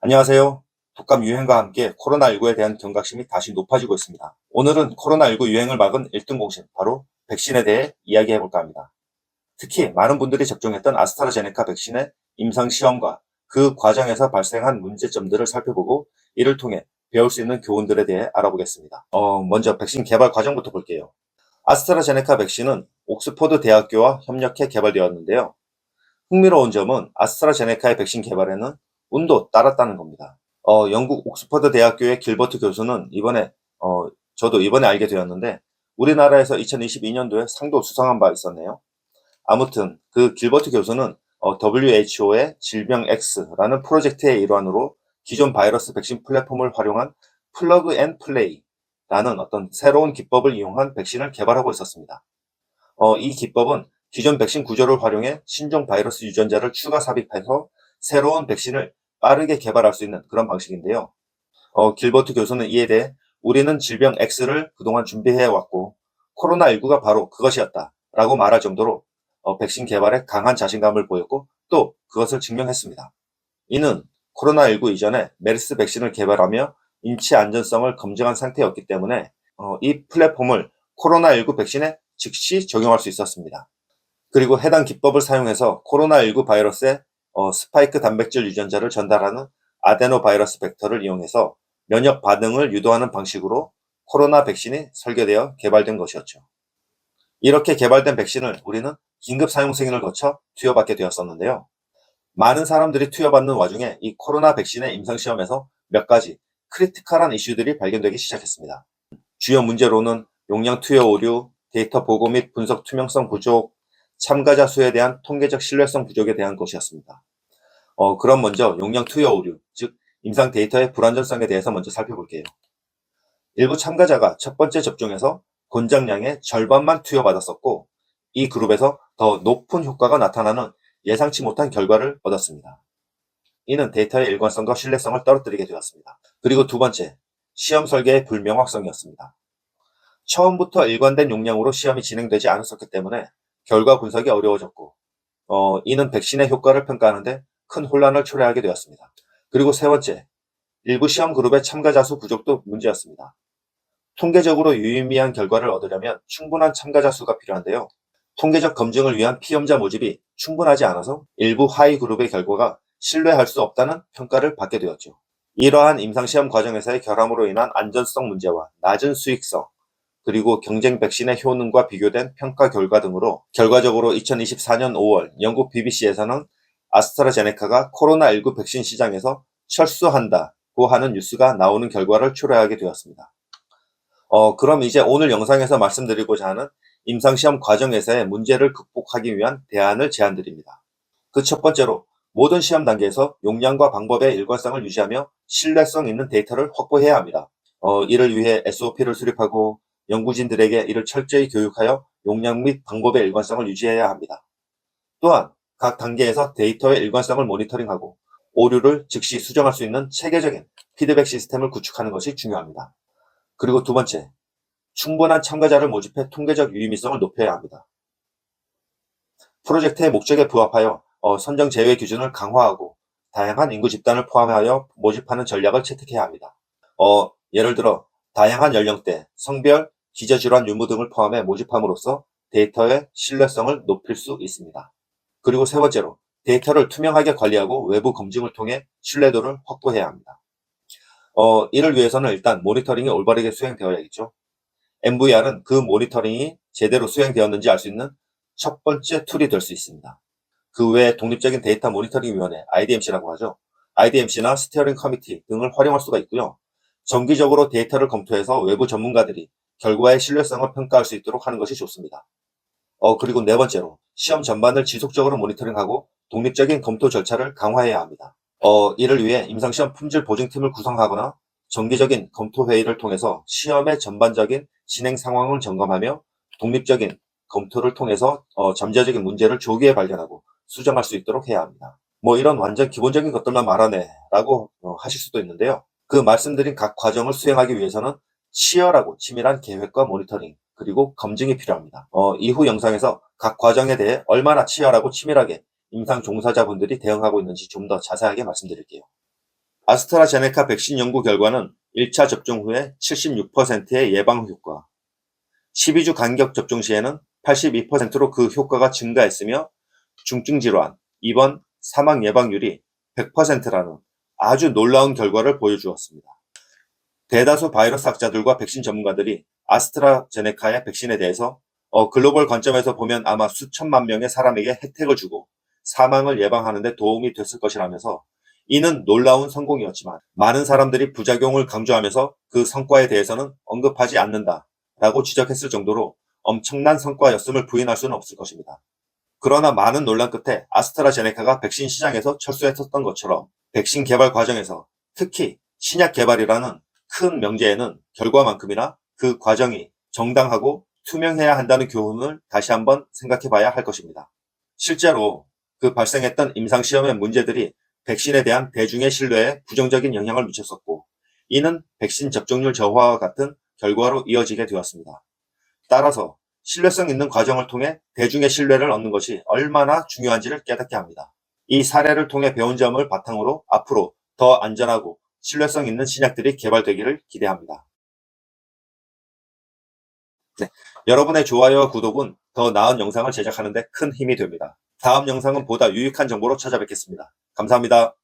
안녕하세요. 독감 유행과 함께 코로나19에 대한 경각심이 다시 높아지고 있습니다. 오늘은 코로나19 유행을 막은 1등 공신, 바로 백신에 대해 이야기해 볼까 합니다. 특히 많은 분들이 접종했던 아스트라제네카 백신의 임상시험과 그 과정에서 발생한 문제점들을 살펴보고 이를 통해 배울 수 있는 교훈들에 대해 알아보겠습니다. 어, 먼저 백신 개발 과정부터 볼게요. 아스트라제네카 백신은 옥스퍼드 대학교와 협력해 개발되었는데요. 흥미로운 점은 아스트라제네카의 백신 개발에는 운도 따랐다는 겁니다. 어, 영국 옥스퍼드 대학교의 길버트 교수는 이번에, 어, 저도 이번에 알게 되었는데, 우리나라에서 2022년도에 상도 수상한 바 있었네요. 아무튼, 그 길버트 교수는 어, WHO의 질병 X라는 프로젝트의 일환으로 기존 바이러스 백신 플랫폼을 활용한 플러그 앤 플레이라는 어떤 새로운 기법을 이용한 백신을 개발하고 있었습니다. 어, 이 기법은 기존 백신 구조를 활용해 신종 바이러스 유전자를 추가 삽입해서 새로운 백신을 빠르게 개발할 수 있는 그런 방식인데요. 어, 길버트 교수는 이에 대해 우리는 질병 X를 그동안 준비해 왔고 코로나19가 바로 그것이었다 라고 말할 정도로 어, 백신 개발에 강한 자신감을 보였고 또 그것을 증명했습니다. 이는 코로나19 이전에 메르스 백신을 개발하며 인치 안전성을 검증한 상태였기 때문에 어, 이 플랫폼을 코로나19 백신에 즉시 적용할 수 있었습니다. 그리고 해당 기법을 사용해서 코로나19 바이러스의 어, 스파이크 단백질 유전자를 전달하는 아데노 바이러스 벡터를 이용해서 면역 반응을 유도하는 방식으로 코로나 백신이 설계되어 개발된 것이었죠. 이렇게 개발된 백신을 우리는 긴급 사용 승인을 거쳐 투여받게 되었었는데요. 많은 사람들이 투여받는 와중에 이 코로나 백신의 임상시험에서 몇 가지 크리티컬한 이슈들이 발견되기 시작했습니다. 주요 문제로는 용량 투여 오류, 데이터 보고 및 분석 투명성 부족, 참가자 수에 대한 통계적 신뢰성 부족에 대한 것이었습니다. 어, 그럼 먼저 용량 투여 오류, 즉 임상 데이터의 불안전성에 대해서 먼저 살펴볼게요. 일부 참가자가 첫 번째 접종에서 권장량의 절반만 투여받았었고 이 그룹에서 더 높은 효과가 나타나는 예상치 못한 결과를 얻었습니다. 이는 데이터의 일관성과 신뢰성을 떨어뜨리게 되었습니다. 그리고 두 번째, 시험 설계의 불명확성이었습니다. 처음부터 일관된 용량으로 시험이 진행되지 않았었기 때문에 결과 분석이 어려워졌고, 어, 이는 백신의 효과를 평가하는데 큰 혼란을 초래하게 되었습니다. 그리고 세 번째, 일부 시험 그룹의 참가자 수 부족도 문제였습니다. 통계적으로 유의미한 결과를 얻으려면 충분한 참가자 수가 필요한데요. 통계적 검증을 위한 피험자 모집이 충분하지 않아서 일부 하위 그룹의 결과가 신뢰할 수 없다는 평가를 받게 되었죠. 이러한 임상시험 과정에서의 결함으로 인한 안전성 문제와 낮은 수익성, 그리고 경쟁 백신의 효능과 비교된 평가 결과 등으로 결과적으로 2024년 5월 영국 BBC에서는 아스트라제네카가 코로나19 백신 시장에서 철수한다고 하는 뉴스가 나오는 결과를 초래하게 되었습니다. 어, 그럼 이제 오늘 영상에서 말씀드리고자 하는 임상시험 과정에서의 문제를 극복하기 위한 대안을 제안드립니다. 그 첫 번째로 모든 시험 단계에서 용량과 방법의 일관성을 유지하며 신뢰성 있는 데이터를 확보해야 합니다. 어, 이를 위해 SOP를 수립하고 연구진들에게 이를 철저히 교육하여 용량 및 방법의 일관성을 유지해야 합니다. 또한 각 단계에서 데이터의 일관성을 모니터링하고 오류를 즉시 수정할 수 있는 체계적인 피드백 시스템을 구축하는 것이 중요합니다. 그리고 두 번째, 충분한 참가자를 모집해 통계적 유의미성을 높여야 합니다. 프로젝트의 목적에 부합하여 어, 선정 제외 기준을 강화하고 다양한 인구 집단을 포함하여 모집하는 전략을 채택해야 합니다. 어, 예를 들어 다양한 연령대, 성별, 기저질환 유무 등을 포함해 모집함으로써 데이터의 신뢰성을 높일 수 있습니다. 그리고 세 번째로 데이터를 투명하게 관리하고 외부 검증을 통해 신뢰도를 확보해야 합니다. 어, 이를 위해서는 일단 모니터링이 올바르게 수행되어야겠죠. MVR은 그 모니터링이 제대로 수행되었는지 알 수 있는 첫 번째 툴이 될 수 있습니다. 그 외에 독립적인 데이터 모니터링 위원회, IDMC라고 하죠. IDMC나 스티어링 커미티 등을 활용할 수가 있고요. 정기적으로 데이터를 검토해서 외부 전문가들이 결과의 신뢰성을 평가할 수 있도록 하는 것이 좋습니다. 어, 그리고 네 번째로 시험 전반을 지속적으로 모니터링하고 독립적인 검토 절차를 강화해야 합니다. 어, 이를 위해 임상시험 품질 보증팀을 구성하거나 정기적인 검토 회의를 통해서 시험의 전반적인 진행 상황을 점검하며 독립적인 검토를 통해서 어, 잠재적인 문제를 조기에 발견하고 수정할 수 있도록 해야 합니다. 뭐 이런 완전 기본적인 것들만 말하네 라고 어, 하실 수도 있는데요. 그 말씀드린 각 과정을 수행하기 위해서는 치열하고 치밀한 계획과 모니터링, 그리고 검증이 필요합니다. 어, 이후 영상에서 각 과정에 대해 얼마나 치열하고 치밀하게 임상 종사자분들이 대응하고 있는지 좀 더 자세하게 말씀드릴게요. 아스트라제네카 백신 연구 결과는 1차 접종 후에 76%의 예방 효과, 12주 간격 접종 시에는 82%로 그 효과가 증가했으며 중증 질환, 입원, 사망 예방률이 100%라는 아주 놀라운 결과를 보여주었습니다. 대다수 바이러스 학자들과 백신 전문가들이 아스트라제네카의 백신에 대해서 어, 글로벌 관점에서 보면 아마 수천만 명의 사람에게 혜택을 주고 사망을 예방하는 데 도움이 됐을 것이라면서 이는 놀라운 성공이었지만 많은 사람들이 부작용을 강조하면서 그 성과에 대해서는 언급하지 않는다 라고 지적했을 정도로 엄청난 성과였음을 부인할 수는 없을 것입니다. 그러나 많은 논란 끝에 아스트라제네카가 백신 시장에서 철수했었던 것처럼 백신 개발 과정에서 특히 신약 개발이라는 큰 명제에는 결과만큼이나 그 과정이 정당하고 투명해야 한다는 교훈을 다시 한번 생각해 봐야 할 것입니다. 실제로 그 발생했던 임상시험의 문제들이 백신에 대한 대중의 신뢰에 부정적인 영향을 미쳤었고, 이는 백신 접종률 저하와 같은 결과로 이어지게 되었습니다. 따라서 신뢰성 있는 과정을 통해 대중의 신뢰를 얻는 것이 얼마나 중요한지를 깨닫게 합니다. 이 사례를 통해 배운 점을 바탕으로 앞으로 더 안전하고 신뢰성 있는 신약들이 개발되기를 기대합니다. 네, 여러분의 좋아요와 구독은 더 나은 영상을 제작하는 데 큰 힘이 됩니다. 다음 영상은 보다 유익한 정보로 찾아뵙겠습니다. 감사합니다.